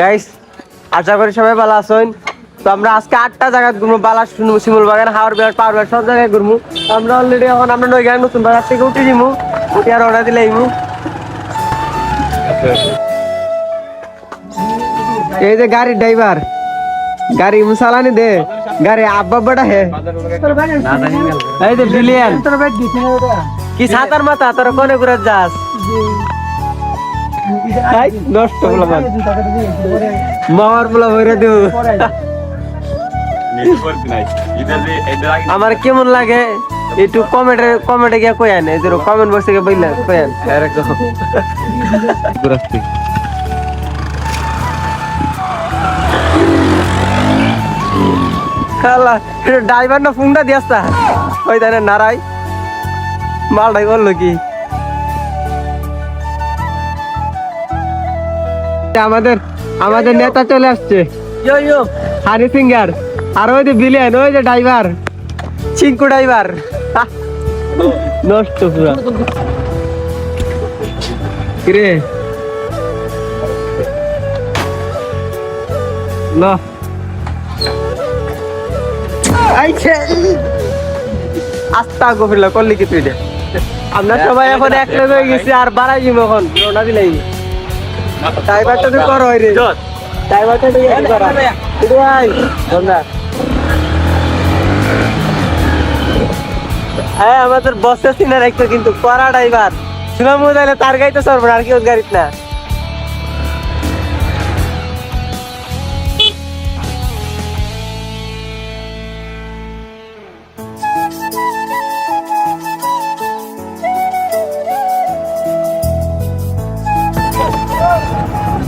Guys আশা করি সবাই ভালো আছেন। তো আমরা আজকে আটটা জায়গা ঘুরবো বালাস শুনব শিমুল বাগান হাওয়ার বিহার পাওয়ার বিহার সব জায়গায় ঘুরবো। আমরা অলরেডি এখন আমরা নই গান নতুন বাজার থেকে উঠে যাব উঠে আর অর্ডার দিলে আইমু এই যে গাড়ির ড্রাইভার গাড়ি মুসালানি দে গাড়ি আব্বা বড়া হে। এই যে কি সাতার মাথা তোর কোনে ঘুরে যাস? এই, নষ্ট বলা মামার বলা বইরে দেব। আমার কেমন লাগে? একটু কমেন্টে কমেন্টে গিয়ে কই আনে? এদের কমেন্ট বক্সে গিয়ে বইলা কই আন? এরকম খালা ড্রাইভার না ফোনটা দিয়াস্তা ওই তাই নারাই। মালটাই বলল কি? আমাদের আমাদের নেতা চলে আসছে। হানি সিঙ্গার আর ওই যে বিলিয়ন ওই যে ড্রাইভার চিঙ্কু ড্রাইভার নষ্ট পুরা। কিরে? না। আইছে আস্তা গফিলা করলি কি তুই আমরা সবাই এখন এক হয়ে গেছি আর বাড়াই যাব এখন। রোনা দিলাই। ড্রাইভারটা তুই কর হয় রে। ড্রাইভারটা তুই কি কর তুই আই বন্ধা হ্যাঁ আমাদের বসে সিনার একটা কিন্তু করা ড্রাইভার। শুনাম তাহলে তার গাড়িতে সরব আর কেউ গাড়িতে না।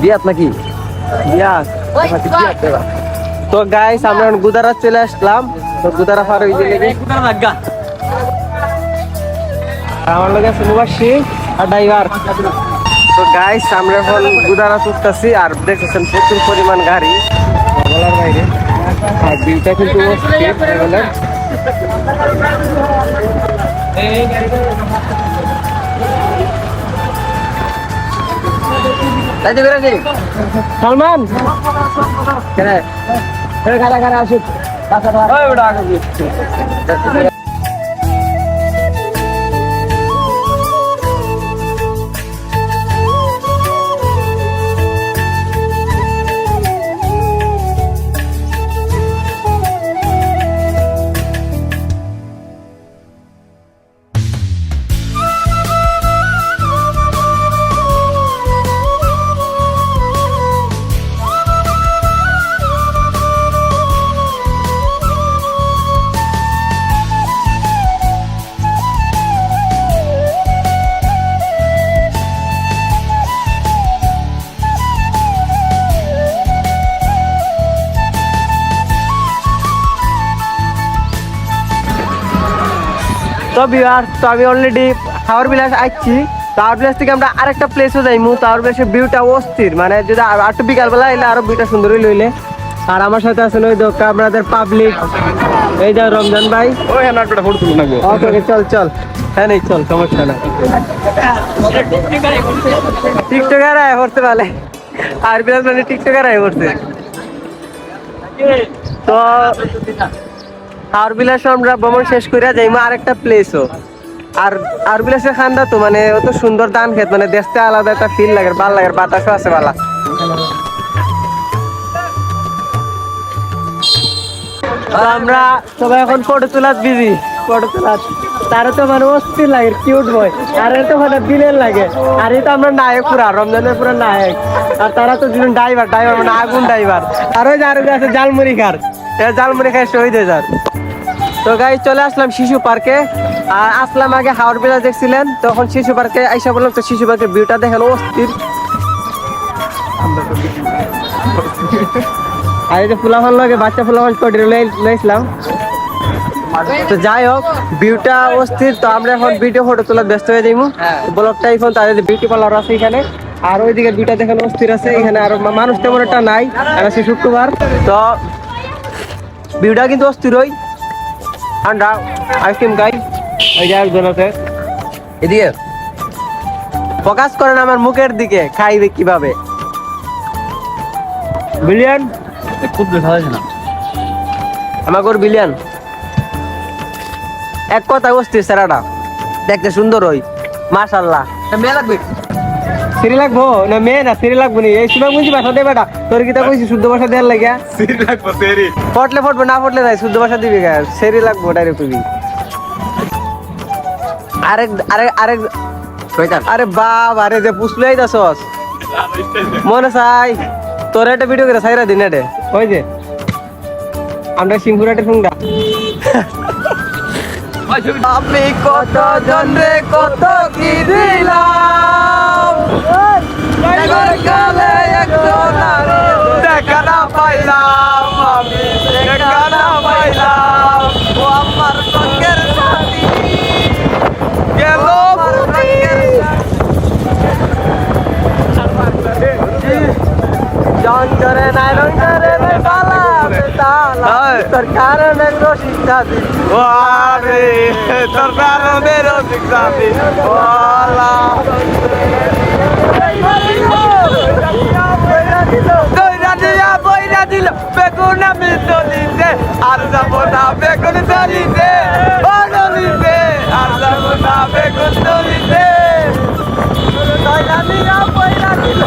বিয়াত নাকি? বিয়াত তো গাইস আমরা এখন গুদারা চলে আসলাম। তো গুদারা পার হয়ে গেলে আর আমার লোক আছে মুবাসি আর ড্রাইভার। তো গাইস আমরা এখন গুদারা চুটতেছি আর দেখতেছেন প্রচুর পরিমাণ গাড়ি। বলার বাইরে। আর বিলটা কিন্তু অস্থির বলে সালমান। কেন খারা খারা আসুক। বিহার তো আমি অলরেডি হাওয়ার বিলাস আসছি টাওয়ার বিলাস থেকে আমরা আরেকটা প্লেসও যাইমু। টাওয়ার বিলাসের ভিউটা অস্থির। মানে যদি আর একটু বিকালবেলা এলে আরও ভিউটা সুন্দরই লইলে আর আমার সাথে আছেন ওই তো আমাদের পাবলিক এই যে রমজান ভাই। ওই হ্যাঁ একটা ফটো তুলে নেব ওকে চল চল। হ্যাঁ নেই চল সমস্যা না টিকটকার আয় করতে পারলে। আর বিলাস মানে টিকটকার আয় করতে তো আর বিলাস আমরা ভ্রমণ শেষ প্লেসও আর আর বিলাসের খান্দা তো মানে অত সুন্দর খেত মানে আলাদা একটা ফিল লাগে, ভালো লাগে বাতাসও আছে আমরা সবাই এখন ফটো তোলাত বিজি ফটো তোলাত। তারা তো মানে অস্থির লাগে কিউট বয় আর তো মানে বিলের লাগে। আর তো আমরা নায়ক পুরা রমজানের পুরা নায়ক। আর তারা তো দুজন ড্রাইভার ড্রাইভার মানে আগুন ড্রাইভার আর ওই যে আর আছে জালমুড়ি খার জালমুড়ি খায় শহীদ হয়ে যান। তো গাই চলে আসলাম শিশু পার্কে। আর আসলাম আগে হাওড় বিলাস দেখছিলেন, তখন শিশু পার্কে আইসা বললাম তো শিশু পার্কের ভিউটা দেখেন, অস্থির। আর এই যে ফুলাফল লাগে, বাচ্চা ফুলাফল কটি লইছিলাম তো যাই হোক ভিউটা অস্থির, তো আমরা এখন ভিডিও ফটো তোলার ব্যস্ত হয়ে যাইমু। ব্লগটা এখন তাদের বিউটি পার্লার আছে এখানে। আর ওইদিকে দুইটা দেখেন, অস্থির আছে। এখানে আর মানুষ তেমন একটা নাই আর আছে শুক্রবার। তো ভিউটা কিন্তু অস্থির ওই ঠান্ডা আইসক্রিম খাই। ওই যে একজন আছে এদিকে ফোকাস করেন আমার মুখের দিকে খাইবে কীভাবে? বিলিয়ন? খুব দেখা যাচ্ছে না? আমাকে ওর বিলিয়ন। এক কথা বসতিস সেরাটা দেখতে সুন্দর ওই। মাশাল্লাহ। মেয়ে লাগবে? সিরি লাগবো না মেয়ে না সিরি লাগবো নি। এই সময় বুঝি বাসা দে বেটা। তোর কি তা কইছি শুদ্ধ ভাষা দেওয়ার লাগে সিরি লাগবে সিরি। ফটলে ফটবে না ফটলে নাই শুদ্ধ ভাষা দিবি গা। সেরি লাগবো ডাইরেক্ট তুই। আরেক আরেক আরেক আরে বাপ আরে যে পুষলে আইতাছস। মনে চাই তোর একটা ভিডিও করে সাইরা দিন ওই যে। আমরা সিংহুরাটে শুনডা আমি কত জনরে কত কি দিলাম? কালে একজন দেখা না পাইলাম, আমি দেখা না পাইলাম। ও আমার সঙ্গের সাথী গেল জন করে নাইরন করে বেতালা দি আরে তোর কারণে রসিকতা দি ওয়ালা কইরা দিয়া বইরা দিল বেগুন আমি চলিতে আর যাব না বেগুন চলিতে চলিতে আর যাব না বেগুন চলিতে দিয়া বইরা দিল।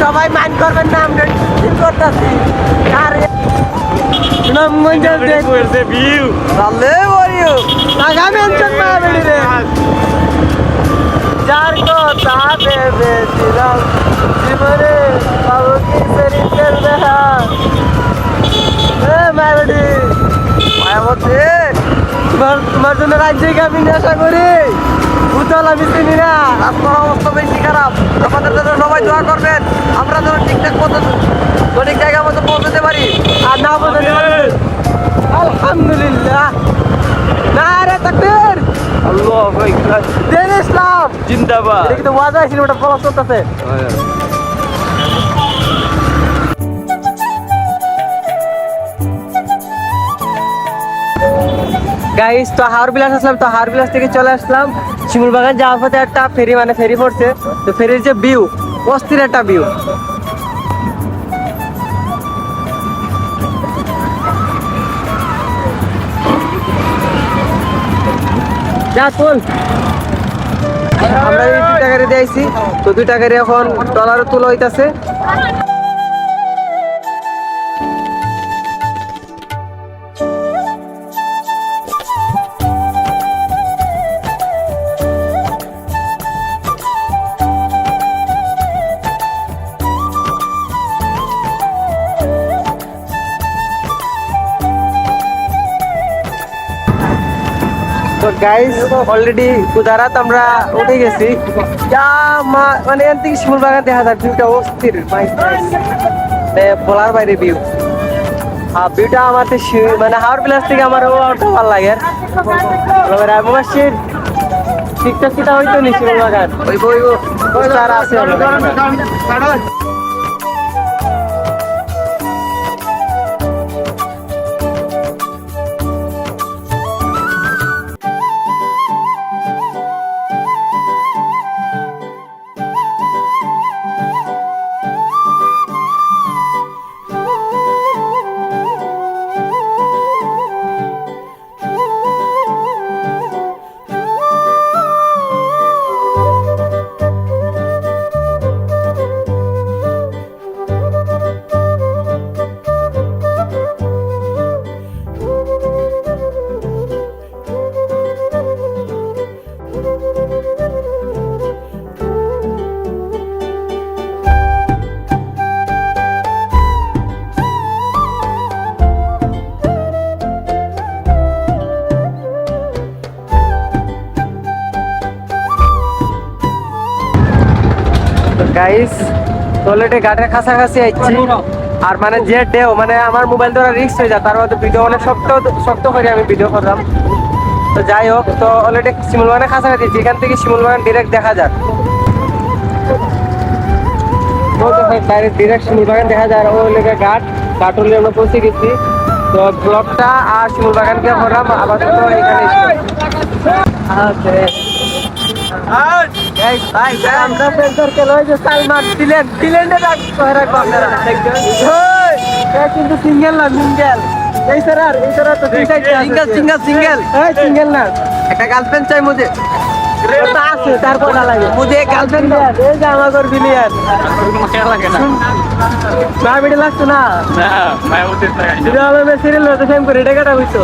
সবাই মান করবেন না আমরা ঠিক করতেছি আরে নাম মঞ্জল দেখ কইছে ভিউ তাহলে বলিও আগামী অঞ্চল পাবে রে যার কথা জীবনে পাবো কি তোমার জন্য রাজ্যে আমি নেশা করি। ভূতল আমি চিনি না। আপনার অবস্থা বেশি খারাপ। আমাদের জন্য সবাই দোয়া করবেন। আমরা যেন ঠিকঠাক মতো সঠিক জায়গা মতো পৌঁছতে পারি। আর না পৌঁছতে পারি আলহামদুলিল্লাহ। নারে তাকবীর। আল্লাহু আকবার। দিন ইসলাম। জিন্দাবাদ। এটা কিন্তু ওয়াজ আইছিল ওটা বলা চলতেছে। গাইস তো হাওর বিলাস আসলাম, তো হাওর বিলাস থেকে চলে আসলাম। শিমুল বাগান যাওয়ার পথে একটা ফেরি মানে ফেরি পড়ছে। তো ফেরির যে ভিউ অস্থির একটা ভিউ যা চল আমরা দুই টাকারে দিয়েছি তো দুই টাকারে এখন ডলারও তুলা হইতাছে। তো গাইস অলরেডি গুজারাত আমরা উঠে গেছি যা মানে এর থেকে শিমুল বাগান দেখা যায় ভিউটা অস্থির বলার বাইরে ভিউ আর ভিউটা আমার মানে হাওড় প্লেস থেকে আমার ওটা ভালো লাগে এবার রামবাসীর ঠিকঠাক কিটা হইতো নি শিমুল বাগান ওই বই আছে গাইস টয়লেটে গাটের কাছাকাছি আইছি। আর মানে যে ডেও মানে আমার মোবাইল ধরা রিস্ক হয়ে যায় তার মধ্যে ভিডিও অনেক শক্ত শক্ত করে আমি ভিডিও করলাম। তো যাই হোক তো অলরেডি শিমুল বাগানের কাছাকাছি যেখান থেকে শিমুল বাগান ডিরেক্ট দেখা যায় ডাইরেক্ট ডিরেক্ট শিমুল বাগান দেখা যায় আর ওই লেগে ঘাট। ঘাট হলে আমরা পৌঁছে গেছি। তো ব্লগটা আর শিমুল বাগানকে করলাম আপাতত এখানে কিন্তু সিঙ্গেল না মিঙ্গেল এই স্যার আর এই স্যার তো সিঙ্গেল সিঙ্গেল সিঙ্গেল এই সিঙ্গেল না। একটা গার্লফ্রেন্ড চাই মুঝে। আছে তারপর না লাগে। মুঝে গার্লফ্রেন্ড এই না। বিড়ি লাগতো না আমার সিরিয়াল হতো সেম করে এটা কাটা হইতো?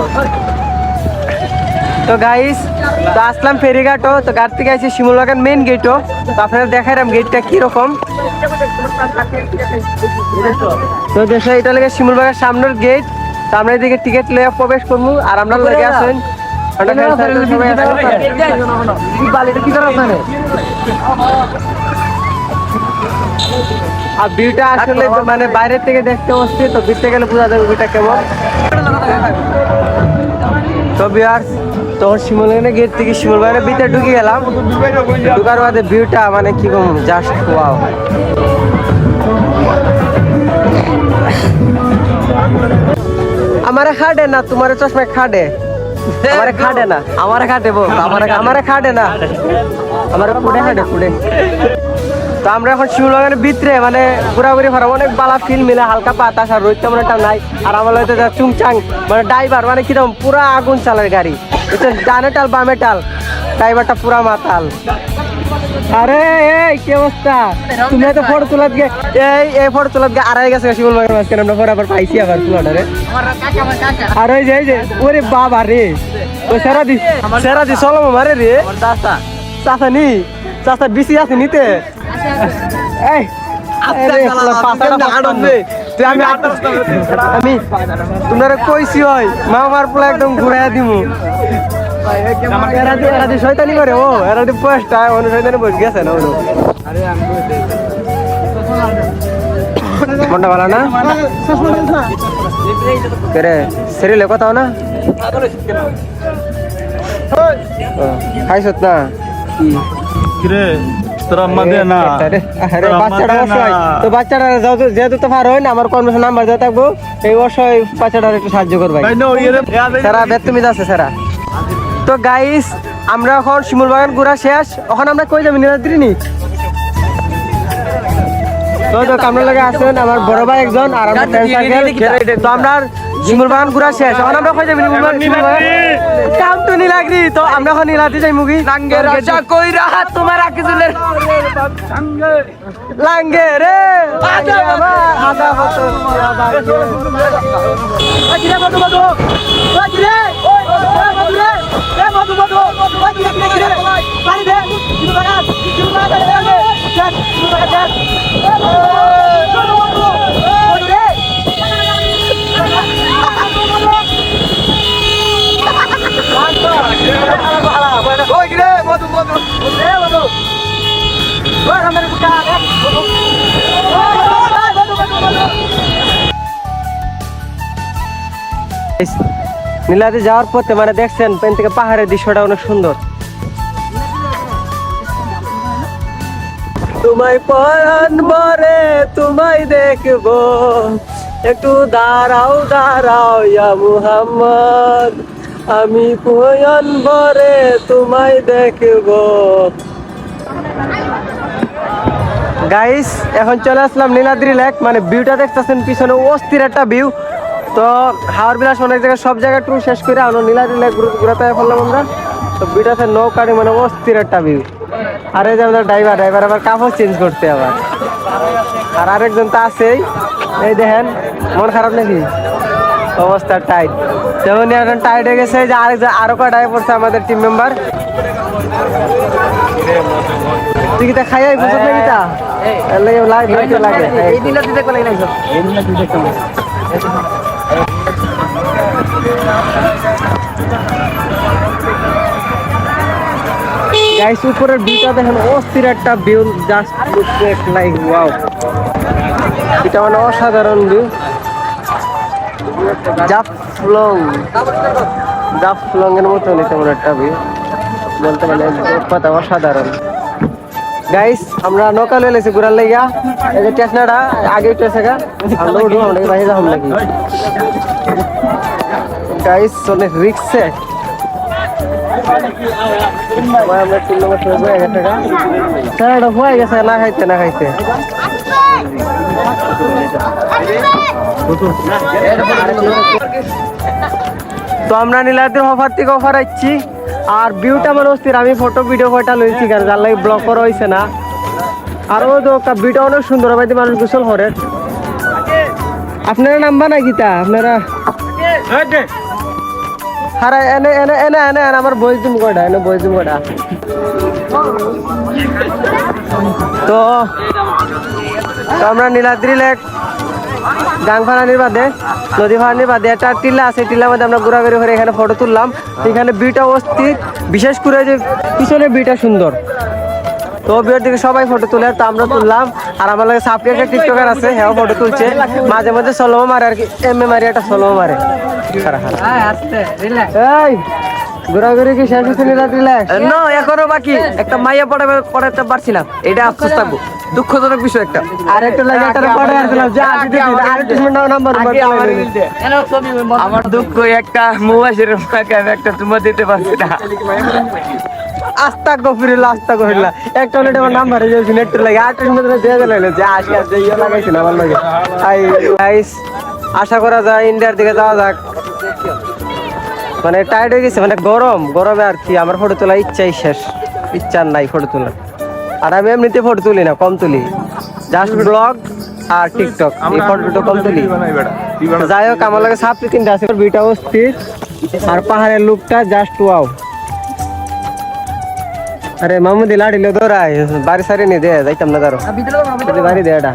তো গাইস তো আসলাম ফেরিঘাটও তো ঘাট থেকে আসি শিমুল বাগান মেন গেটও তো আপনারা দেখাইলাম গেটটা কীরকম তো দেশে এটা লেগে শিমুল বাগান সামনের গেট তো আমরা এদিকে টিকিট লয়ে প্রবেশ করব আর আমরা লেগে আসেন আছি। আর ভিউটা আসলে মানে বাইরে থেকে দেখতে আসছি তো ভিতরে গেলে বোঝা যাবে ভিউটা কেমন তো বিয়ার্স তখন শিমুলগানে গেট থেকে শিমুলগানের ভিতরে ঢুকে গেলাম। ঢুকার বাদে ভিউটা মানে কি কম জাস্ট ওয়াও আমারে খাটে না তোমার চশমা খাটে। আমারে খাটে না। আমারে খাটে বল আমারে আমারে খাটে না। আমারে পুড়ে খাটে পুড়ে। তো আমরা এখন শিমুলবাগানের ভিতরে মানে ঘোরাঘুরি করা অনেক বালা ফিল মিলে হালকা বাতাস আর রোদ তেমন একটা নাই। আর আমার হয়তো চুংচাং মানে ড্রাইভার মানে কীরকম পুরা আগুন চালার গাড়ি। এটা ডানে টাল বামে টাল। ড্রাইভারটা পুরা মাতাল। আরে এই কি অবস্থা? তুমি তো ফটো তোলাত গে এই এই ফটো তোলাত গে আড়াই গেছে শিমুল বাগানের মাঝখানে আমরা পরে আবার পাইছি আবার তোলাটা রে আর ওই যে এই যে ওরে বাবা রে। ওই সেরা দি সেরা দি চলো মারে রে। চাচা নি চাচা বিসি আছে নিতে। এই আরে, পাঁচটা পাঁচটা নে। তুই আমি আমি তোমরা কইছি হয় মা আমার পোলা একদম ঘুরাইয়া দিমু। এরা দি এরা দি শয়তানি করে, ও, এরা দি পোস্টটা অনু শয়তানি বস গেছে না অনু মনটা ভালো না? রে সেরিলে কথাও না? খাইছত না কিরে তোর আম্মা দে না। আরে আরে তোর আম্মা বাচ্চাটা অসহায়। তো বাচ্চাটা যেহেতু তো পার হয় না আমার কর্মেশন নাম্বার দেওয়া থাকব। এই অসহায় বাচ্চাটার একটু সাহায্য করবাই তাই না ওই রে সারা বেতমিজ আছে সারা। তো গাইস আমরা এখন শিমুল বাগান ঘোরা শেষ। এখন আমরা কই যাবি নীলাদ্রি নি? তো কামরা লাগে আমার বড় ভাই একজন আর আমার তো আমরা শিমুল বাগান ঘোরা শেষ। এখন আমরা কই যাবি? কাম তো নীলাদ্রি তো আমরা এখন যাই মুগি। তোমার লাঙ্গে। রে। আগে আমার আদা হতো ওই নীলাদ্রি যাওয়ার পথে মানে দেখছেন, পেন থেকে পাহাড়ের দৃশ্যটা অনেক সুন্দর। তোমায় পরাণ বরে তোমায় দেখব। একটু দাঁড়াও দাঁড়াও ইয়া মুহাম্মদ। আমি পয়ন বরে তোমায় দেখব। গাইস এখন চলে আসলাম নীলাদ্রি লেক মানে ভিউটা দেখতেছেন, পিছনে অস্থির একটা ভিউ তো হাওয়ার বিলাস অনেক জায়গায়, সব জায়গায় ট্যুর শেষ করে আমরা নীলাদ্রি লেক ঘুরাতে ফেললাম আমরা। তো ভিউটাতে নৌকাটি মানে অস্থির একটা ভিউ আর এই যে আমাদের ড্রাইভার ড্রাইভার আবার কাপড় চেঞ্জ করতে আবার। আর আরেকজন তো আছেই। এই দেখেন, মন খারাপ নাকি? অবস্থা টাইট যেমন এখন টাইট হয়ে গেছে যে আরেকজন আরও কয়টা পড়ছে আমাদের টিম মেম্বার তুই কি তা? খাইয়াই বুঝত নাকি তা লাগে লাগে লাগে এই দিনটা দিতে কোলাই নাইছো গাইস উপরের ভিউটা দেখেন অস্থির একটা view just look like wow এটা মানে অসাধারণ ভিউ জাফলং জাফলং এর তেমন একটা ভিউ বলতে মানে কথা অসাধারণ। গাইস আমরা নৌকা লয়ে লেছি ঘুরার লাইগা এই যে টেসনাটা আগে উঠেছে আমরা উঠবো আমরা কি বাইরে যাব নাকি গাইস অনেক রিক্সে তো আমরা নীলাদ্রির অফার থেকে অফার আসছি আর ভিউটা মানে অস্থির আমি ফটো ভিডিও ফটো লইছি কারণ যার লাগে ব্লগ করা হয়েছে না। আর ও তো ভিডিও অনেক সুন্দর হবে মানুষ গোসল করে। আপনারা নাম্বার না গীতা আপনারা? হারা এনে এনে এনে এনে এনে আমার বই দিম কয়টা? এনে বই দিম কয়টা? তো আমরা নীলাদ্রি লেক গাং ফানানির বাদে নদী ফানানির বাদে একটা টিলা আছে টিলার মধ্যে আমরা ঘোরাঘুরি করে এখানে ফটো তুললাম। এখানে বিটা অস্থির বিশেষ করে যে পিছনে বিটা সুন্দর। তো বিয়ের দিকে সবাই ফটো তুলে তো আমরা তুললাম। আর আমার লাগে সাপড়ি একটা টিকটকার আছে হ্যাঁ ফটো তুলছে। মাঝে মাঝে সলমো মারে আর কি এম এ মারি একটা সলমো মারে। এই! ঘোরাঘুরি কি শেষ হচ্ছে নো এখনও বাকি। একটা মাইয়া পড়ে পড়াতে পারছিলাম। এটা আফসোস থাকব। দুঃখজনক বিষয় একটা। আর একটু লাগে একটা পরে আর দিলাম যা আর একটু নাম্বার আমার দুঃখ একটা মোবাইলের একটা চুমা দিতে পারছি না। আস্তা গফিরিল্লা আস্তা গফিরিল্লা একটা হলে আমার নাম্বার হয়ে যাচ্ছে নেট লাগে। মধ্যে দিয়ে দিলে যে আসি আসছে ইয়ে লাগাইছিল আমার লাগে আই গাইস আশা করা যায় ইন্ডিয়ার দিকে যাওয়া যাক। মানে টাইট হয়ে গেছে মানে গরম গরমে আর কি আমার ফটো তোলা ইচ্ছাই শেষ ইচ্ছা নাই ফটো তোলা আর আমি এমনিতে ফটো তুলি না কম তুলি। জাস্ট ব্লগ আর টিকটক এই ফটো কম তুলি। যাই হোক আমার লাগে সাপ তিনটা আছে ভিটা অস্থির। আর পাহাড়ের লুকটা জাস্ট ওয়াও আরে মামুদি লাড়িলে দৌড়ায় বাড়ি সারি নি দে যাইতাম না যদি বাড়ি দে এটা।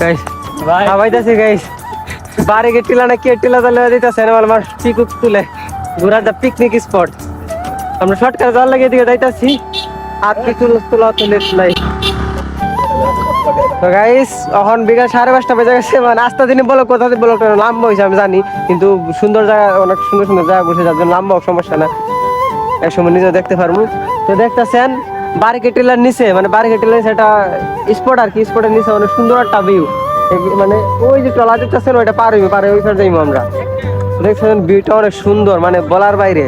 গাইস আবাইতাছি গাইস বাড়ি কে টিলা না কে টিলা তালে দিতাছে আমার পিকুক তুলে। ঘোরার দা পিকনিক স্পট আমরা শর্টকাট যাওয়ার লাগে এদিকে যাইতাছি। আর কিছু তুলা তুলে নাই তো গাইস এখন বিকাল সাড়ে পাঁচটা বেজে গেছে মানে আস্তে দিনে বলো, কোথা থেকে বলো লাম্বা হয়েছে আমি জানি, কিন্তু সুন্দর জায়গা, অনেক সুন্দর সুন্দর জায়গা বসে, যার জন্য লাম্বা সমস্যা না। এক সময় নিজেও দেখতে পারব। তো দেখতেছেন বারিকে টিলার নিচে মানে বারিকে টিলার একটা স্পট আর কি স্পটের নিচে অনেক সুন্দর একটা ভিউ মানে ওই যে টলা দেখতেছেন ওইটা পার হইবে, পারে ওই সাইড যাইবো আমরা। দেখছেন, ভিউটা অনেক সুন্দর মানে বলার বাইরে।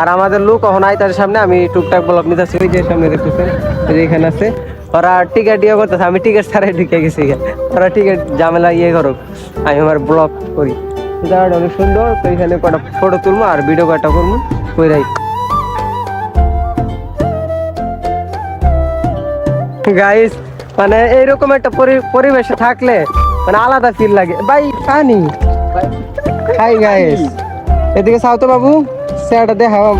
আর আমাদের লোক কখন আইতার সামনে, আমি টুকটাক ব্লক নিতেছি, ওই যে সামনে দেখতেছেন যে এখানে আছে। ওরা টিকিট ইয়ে করতেছে, আমি টিকিট ছাড়াই ঢুকে গেছি। ওরা টিকিট ঝামেলা ইয়ে করুক, আমি আমার ব্লগ করি। জায়গাটা অনেক সুন্দর, তো এখানে কটা ফটো তুলবো আর ভিডিও কটা করব কইরাই গাইস মানে এইরকম একটা পরি- পরিবেশে থাকলে মানে আলাদা ফিল লাগে। ভাই পানি হাই গাইস এদিকে চাও তো বাবু? সেটা দেখাও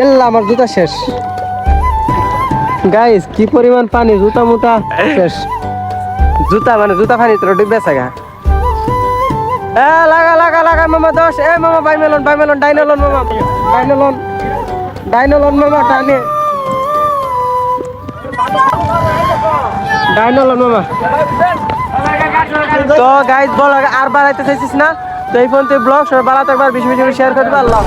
এল্লা আমার জুতা শেষ। গাইস কি পরিমাণ পানি জুতা মুতা শেষ। জুতা মানে জুতা পানি তোর ডুবে গা। এ, লাগা লাগা লাগা, মামা দোষ এ, মামা বাই মেলন বাই মেলন ডাইনলন, মামা। ডাইনলন ডাইনলন, মামা টানে মামা তো গাইজ বল, আর বাড়াইতে চাইছিস না? তো এই ফোন তুই ব্লগ সবাই বাড়াতে একবার বেশি বেশি শেয়ার করবে, আল্লাহ